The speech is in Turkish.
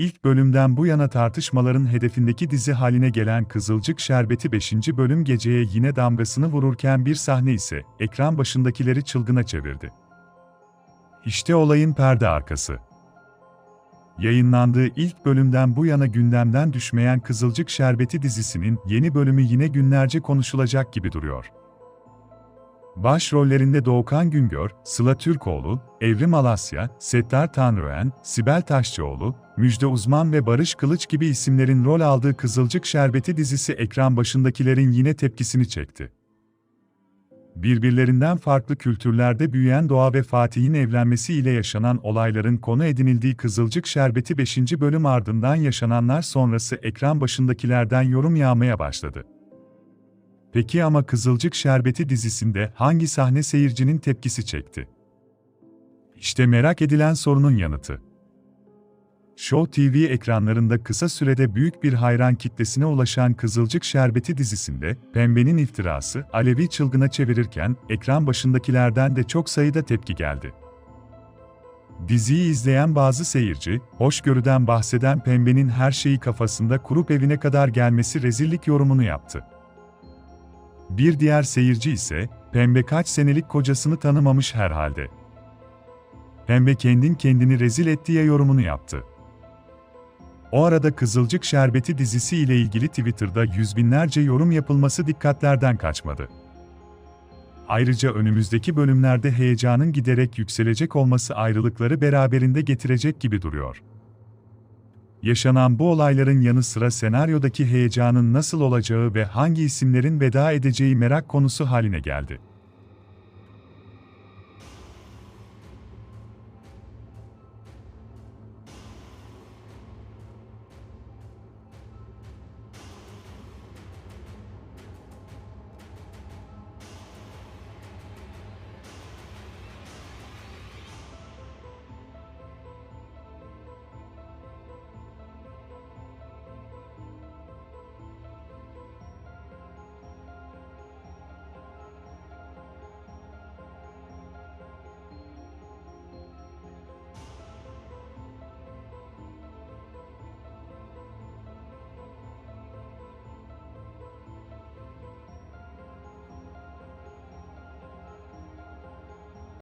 İlk bölümden bu yana tartışmaların hedefindeki dizi haline gelen Kızılcık Şerbeti 5. bölüm geceye yine damgasını vururken bir sahne ise ekran başındakileri çılgına çevirdi. İşte olayın perde arkası. Yayınlandığı ilk bölümden bu yana gündemden düşmeyen Kızılcık Şerbeti dizisinin yeni bölümü yine günlerce konuşulacak gibi duruyor. Başrollerinde Doğukan Güngör, Sıla Türkoğlu, Evrim Alasya, Settar Tanrıen, Sibel Taşçıoğlu, Müjde Uzman ve Barış Kılıç gibi isimlerin rol aldığı Kızılcık Şerbeti dizisi ekran başındakilerin yine tepkisini çekti. Birbirlerinden farklı kültürlerde büyüyen Doğa ve Fatih'in evlenmesiyle yaşanan olayların konu edinildiği Kızılcık Şerbeti 5. bölüm ardından yaşananlar sonrası ekran başındakilerden yorum yağmaya başladı. Peki ama Kızılcık Şerbeti dizisinde hangi sahne seyircinin tepkisi çekti? İşte merak edilen sorunun yanıtı. Show TV ekranlarında kısa sürede büyük bir hayran kitlesine ulaşan Kızılcık Şerbeti dizisinde, Pembe'nin iftirası Alevi çılgına çevirirken, ekran başındakilerden de çok sayıda tepki geldi. Diziyi izleyen bazı seyirci, hoşgörüden bahseden Pembe'nin her şeyi kafasında kurup evine kadar gelmesi rezillik yorumunu yaptı. Bir diğer seyirci ise, Pembe kaç senelik kocasını tanımamış herhalde. Pembe kendin kendini rezil ettiye yorumunu yaptı. O arada Kızılcık Şerbeti dizisi ile ilgili Twitter'da yüz binlerce yorum yapılması dikkatlerden kaçmadı. Ayrıca önümüzdeki bölümlerde heyecanın giderek yükselecek olması ayrılıkları beraberinde getirecek gibi duruyor. Yaşanan bu olayların yanı sıra senaryodaki heyecanın nasıl olacağı ve hangi isimlerin veda edeceği merak konusu haline geldi.